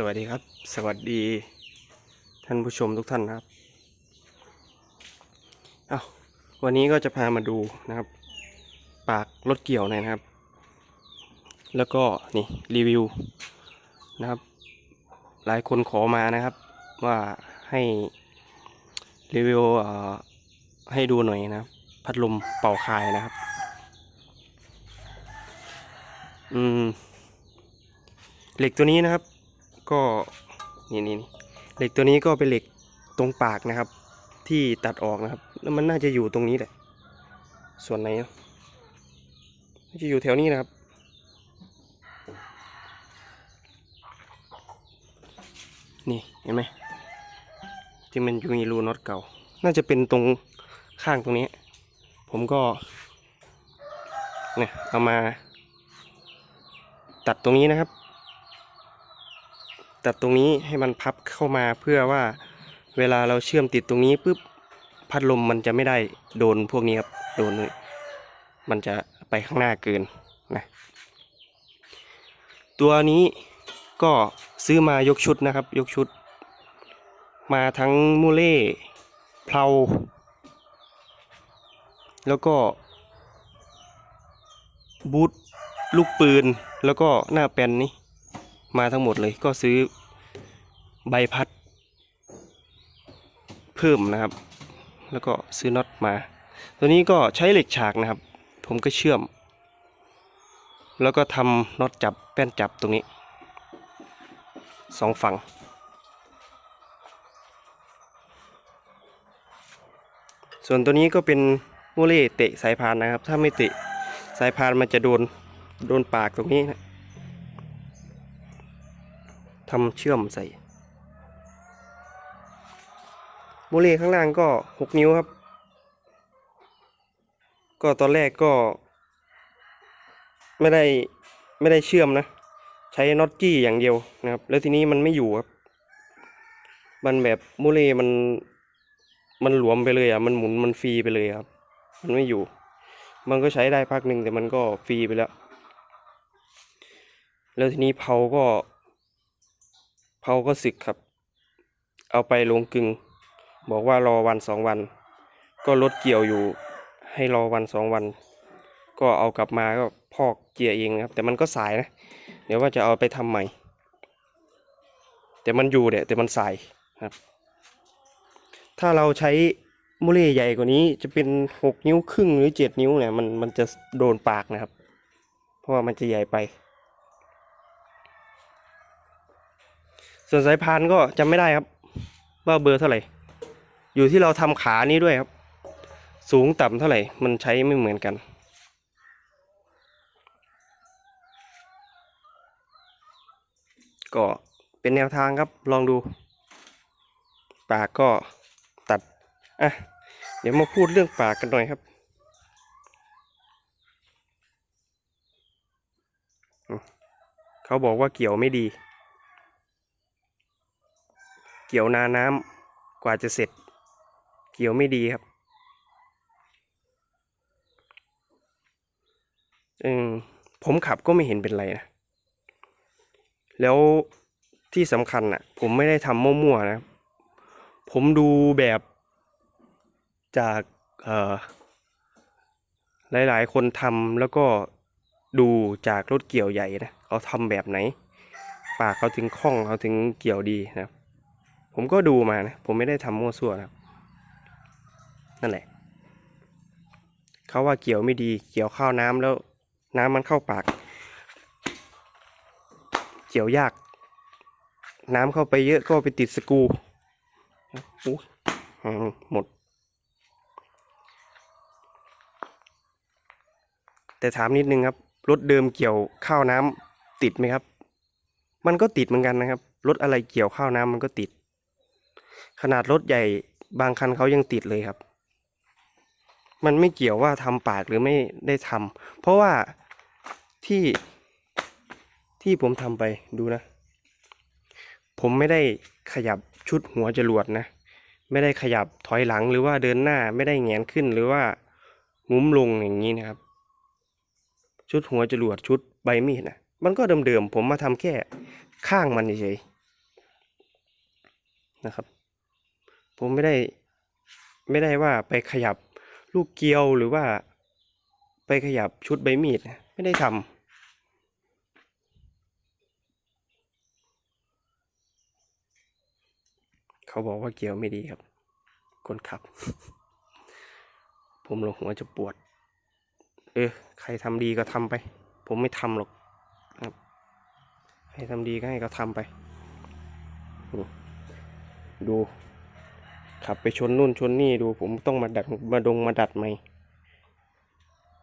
สวัสดีครับ สวัสดีท่านผู้ชมทุกท่านนะครับเอาวันนี้ก็จะพามาดูนะครับ ปากรถเกี่ยวหน่อยนะครับ แล้วก็นี่รีวิวนะครับ หลายคนขอมานะครับ ว่าให้รีวิวให้ดูหน่อยนะครับ พัดลมเป่าคายนะครับ อืมเหล็กตัวนี้นะครับ ก็นี่นี่เหล็กตัวนี้ก็เป็นเหล็กตรงปากนะครับ ที่ตัดออกนะครับ แล้วมันน่าจะอยู่ตรงนี้แหละ ส่วนไหนอะจะอยู่แถวนี้นะครับ นี่เห็นไหมที่มันยุมีรูน็อตเก่า น่าจะเป็นตรงข้างตรงนี้ ผมก็เนี่ยเอามาตัดตรงนี้นะครับ ตัดตรงนี้ให้มันพับเข้ามาเพื่อว่าเวลาเราเชื่อมติดตรงนี้ปุ๊บพัดลมมันจะไม่ได้โดนพวกนี้ครับโดนมันจะไปข้างหน้าเกินนะตัวนี้ก็ซื้อมายกชุดนะครับ ยกชุด มาทั้งมูเล่เพลาแล้วก็บูทลูกปืนแล้วก็หน้าแปนนี่มาทั้งหมดเลยก็ซื้อ ใบพัด เพิ่มนะครับ แล้วก็ซื้อน็อตมา ตัวนี้ก็ใช้เหล็กฉากนะครับ ผมก็เชื่อม แล้วก็ทำน็อตจับแป้นจับตรงนี้สองฝั่งส่วนตัวนี้ก็เป็นโมเล่เตะสายพานนะครับ ถ้าไม่เตะสายพานมันจะโดนโดนปากตรงนี้นะทำเชื่อมใส่ โมเลข้างล่างก็หกนิ้วครับ ก็ตอนแรกก็ ไม่ได้ไม่ได้เชื่อมนะ ใช้น็อตจี้อย่างเดียวนะครับ แล้วทีนี้มันไม่อยู่ครับ มันแบบโมเลมันมันหลวมไปเลยอะ มันหมุนมันฟรีไปเลยครับ มันไม่อยู่ มันก็ใช้ได้พักหนึ่งแต่มันก็ฟรีไปแล้ว แล้วทีนี้เผาก็เผาก็สึกครับ เอาไปลงกึ่ง บอกว่ารอวันสองวัน ก็รถเกี่ยวอยู่ให้รอวันสองวัน ก็เอากลับมาก็พอกเกียร์เองนะครับ แต่มันก็สายนะ เดี๋ยวว่าจะเอาไปทำใหม่ แต่มันอยู่เนี่ยแต่มันสายครับ ถ้าเราใช้มูเล่ใหญ่กว่านี้จะเป็นหกนิ้วครึ่งหรือเจ็ดนิ้วเนี่ยมันมันจะโดนปากนะครับ เพราะว่ามันจะใหญ่ไป ส่วนสายพานก็จำไม่ได้ครับ ว่าเบอร์เท่าไหร่ อยู่ที่เราทำขานี้ด้วยครับ สูงต่ำเท่าไหร่ มันใช้ไม่เหมือนกัน ก็เป็นแนวทางครับลองดู ปากก็ตัด อะ เดี๋ยวมาพูดเรื่องปากกันหน่อยครับเขาบอกว่าเกี่ยวไม่ดี เกี่ยวนาน้ำกว่าจะเสร็จ เกี่ยวไม่ดีครับ อืมผมขับก็ไม่เห็นเป็นไรนะ แล้วที่สำคัญอะ ผมไม่ได้ทำมั่วๆนะ ผมดูแบบจากเอ่อหลายๆ คนทำแล้วก็ดูจากรถเกี่ยวใหญ่นะเขาทำแบบไหน ปากเขาถึงคล่องเขาถึงเกี่ยวดีนะ ผมก็ดูมานะ ผมไม่ได้ทำมั่วซั่วนะ นั่นแหละ เขาว่าเกี่ยวไม่ดีเกี่ยวข้าวน้ำแล้ว น้ำมันเข้าปาก เกี่ยวยาก น้ำเข้าไปเยอะก็ไปติดสกรูอู้หมด แต่ถามนิดนึงครับรถเดิมเกี่ยวข้าวน้ำติดไหมครับ มันก็ติดเหมือนกันนะครับ รถอะไรเกี่ยวข้าวน้ำมันก็ติด ขนาดรถใหญ่บางคันเขายังติดเลยครับ มันไม่เกี่ยวว่าทำปากหรือไม่ได้ทำเพราะว่าที่ที่ผมทำไปดูนะ ผมไม่ได้ขยับชุดหัวจรวดนะ ไม่ได้ขยับถอยหลังหรือว่าเดินหน้าไม่ได้แงนขึ้นหรือว่างุ้มลงอย่างนี้นะครับ ชุดหัวจรวดชุดใบมีดนะมันก็เดิมๆผมมาทำแค่ข้างมันเฉยๆนะครับ ผมไม่ได้ไม่ได้ว่าไปขยับ ลูกเกลียวหรือว่า ไปขยับชุดใบมีดไม่ได้ทำเขาบอกว่าเกลียวไม่ดีครับ คนขับ ผมลงหัวจะปวด เออใครทำดีก็ทำไป ผมไม่ทำหรอกครับใครทำดีก็ให้เขาทำไป ดู ขับไปชนนู่นชนนี่ดูผมต้องมาดัดมาดงมาดัดใหม่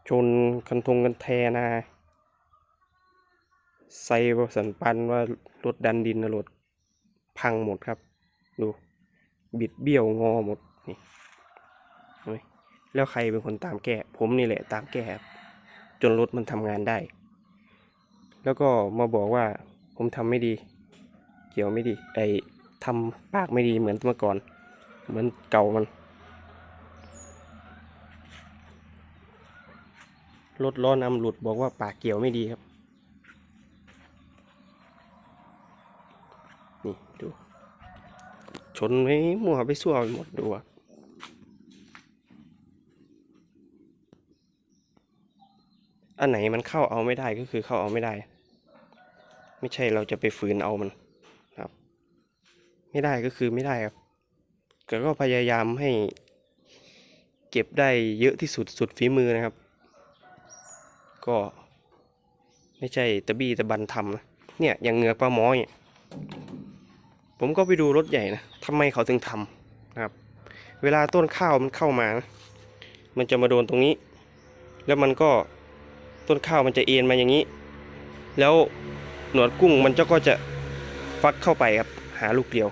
ชนคันทงกันแทนาใส่บสันปันว่ารถดันดินนะรถพังหมดครับ ดู บิดเบี้ยวงอหมดนี่แล้วใครเป็นคนตามแก้ ผมนี่แหละตามแก้ครับจนรถมันทำงานได้ แล้วก็มาบอกว่าผมทำไม่ดี เกี่ยวไม่ดีไอทำปากไม่ดีเหมือนเมื่อก่อน เหมือนเก่ามันรถล้อนำหลุดบอกว่าปากเกี่ยวไม่ดีครับ นี่ดู ชนไม่มั่วไปสั่วไปหมดดูอะอันไหนมันเข้าเอาไม่ได้ก็คือเข้าเอาไม่ได้ ไม่ใช่เราจะไปฝืนเอามันครับ ไม่ได้ก็คือไม่ได้ครับ แต่ก็พยายามให้เก็บได้เยอะที่สุดสุดฝีมือนะครับ ก็ไม่ใช่ตะบี้ตะบันทำนะเนี่ยอย่างเหงือกปลาหมอเนี่ยผมก็ไปดูรถใหญ่นะทำไมเขาถึงทำนะครับ เวลาต้นข้าวมันเข้ามานะมันจะมาโดนตรงนี้ แล้วมันก็ต้นข้าวมันจะเอ็นมาอย่างนี้ แล้วหนวดกุ้งมันจะก็จะฟักเข้าไปครับหาลูกเดียว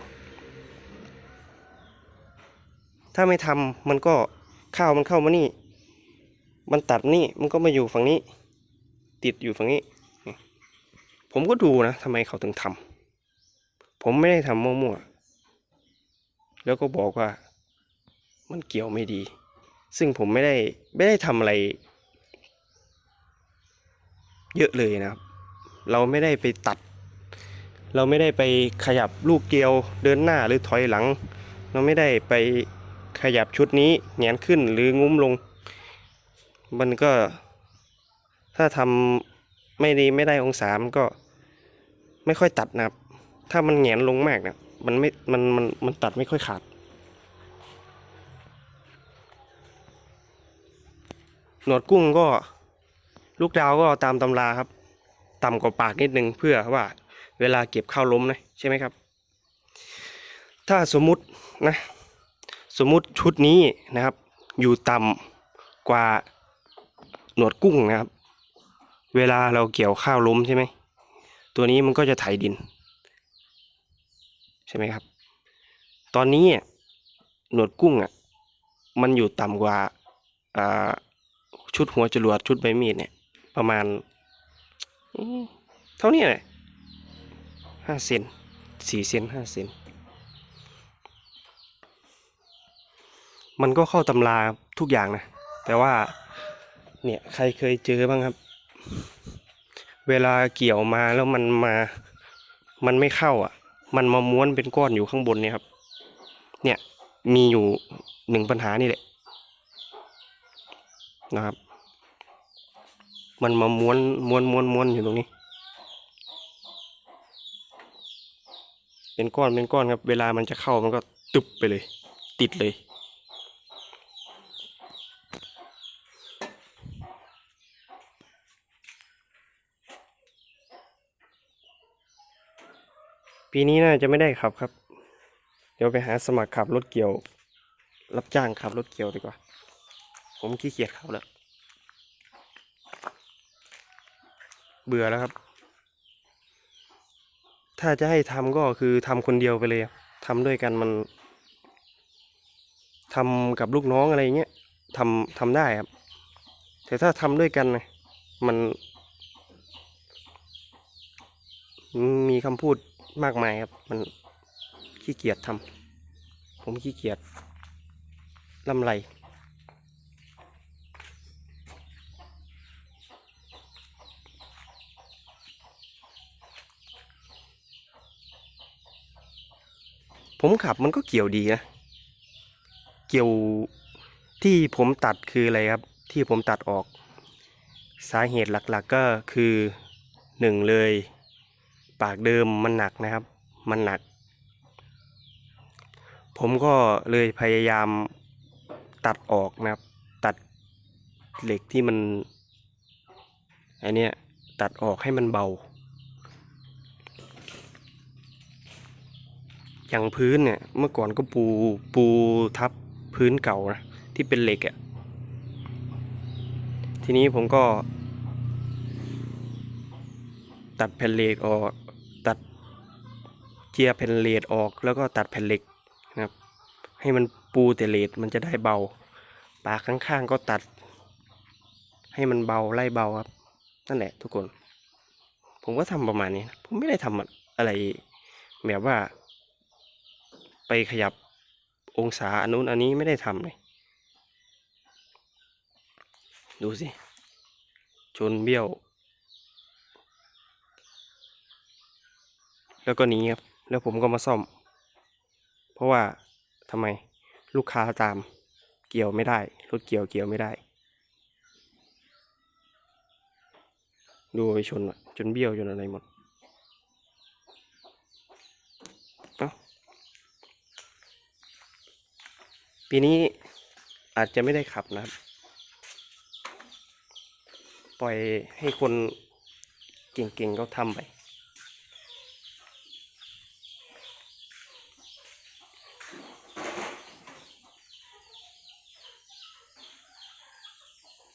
ถ้าไม่ทำมันก็ข้าวมันเข้ามานี่ มันตัดนี่มันก็มาอยู่ฝั่งนี้ ติดอยู่ฝั่งนี้ ผมก็ดูนะทำไมเขาถึงทำผมไม่ได้ทำมั่วๆแล้วก็บอกว่า มันเกี่ยวไม่ดี ซึ่งผมไม่ได้ไม่ได้ทำอะไร เยอะเลยนะครับ เราไม่ได้ไปตัด เราไม่ได้ไปขยับลูกเกลียวเดินหน้าหรือถอยหลัง เราไม่ได้ไป ขยับชุดนี้แงนขึ้นหรืองุ้มลง มันก็ ถ้าทำไม่ดีไม่ได้องศามันก็ไม่ค่อยตัดนะครับ ถ้ามันแงนลงมากเนี่ยมันไม่ มัน มัน มันตัดไม่ค่อยขาด หนวดกุ้งก็ลูกดาวก็ตามตำราครับ ต่ำกว่าปากนิดนึงเพื่อว่า เวลาเก็บข้าวล้มนะใช่ไหมครับ ถ้าสมมุตินะ สมมุติชุดนี้นะครับ อยู่ต่ำกว่าหนวดกุ้งนะครับ เวลาเราเกี่ยวข้าวล้มใช่ไหมตัวนี้มันก็จะไถดิน ใช่ไหมครับ ตอนนี้หนวดกุ้งอะมันอยู่ต่ำกว่าชุดหัวจรวดชุดใบมีดเนี่ยประมาณเท่านี้แหละห้าเซนสี่เซนห้าเซน มันก็เข้าตำราทุกอย่างนะ แต่ว่าเนี่ยใครเคยเจอบ้างครับ เวลาเกี่ยวมาแล้วมันมา มันไม่เข้าอะ มันมาม้วนเป็นก้อนอยู่ข้างบนเนี่ยครับ เนี่ยมีอยู่หนึ่งปัญหานี่แหละนะครับ มันมาม้วนม้วนม้วนม้วนอยู่ตรงนี้ เป็นก้อนเป็นก้อนครับ เวลามันจะเข้ามันก็ตึบไปเลย ติดเลย ปีนี้น่าจะไม่ได้ขับครับ เดี๋ยวไปหาสมัครขับรถเกี่ยว รับจ้างขับรถเกี่ยวดีกว่า ผมขี้เกียจขับแล้ว เบื่อแล้วครับ ถ้าจะให้ทำก็คือทำคนเดียวไปเลยทำด้วยกันมันทำกับลูกน้องอะไรเงี้ยทำทำได้ครับ แต่ถ้าทำด้วยกันนะมัน มีคำพูด มากมายครับ มันขี้เกียจทำผมขี้เกียจลำไรผมขับมันก็เกี่ยวดีนะ เกี่ยวที่ผมตัดคืออะไรครับ ที่ผมตัดออก สาเหตุหลักๆก็คือหนึ่งเลย ปากเดิมมันหนักนะครับ มันหนัก ผมก็เลยพยายามตัดออกนะครับ ตัดเหล็กที่มันอันเนี้ยตัดออกให้มันเบา อย่างพื้นเนี่ยเมื่อก่อนก็ปูปูทับพื้นเก่านะที่เป็นเหล็กอะ่ะทีนี้ผมก็ ตัดแผ่นเหล็กออก เจียร์แผ่นเหล็กออกแล้วก็ตัดแผ่นเหล็กนะครับ ให้มันปูแต่เหล็กมันจะได้เบา ปากข้างๆก็ตัด ให้มันเบาไล่เบาครับ นั่นแหละทุกคน ผมก็ทำประมาณนี้นะผมไม่ได้ทำอะไรแบบว่า ไปขยับองศาอันนู้นอันนี้ไม่ได้ทำเลยดูสิ ชนเบี้ยว แล้วก็นี้ครับ แล้วผมก็มาซ่อม เพราะว่าทำไมลูกค้าตามเกี่ยวไม่ได้ รถเกี่ยวเกี่ยวไม่ได้ ดูไปชนจนเบี้ยวจนอะไรหมดปีนี้อาจจะไม่ได้ขับนะครับ ปล่อยให้คนเก่งๆเขาทำไป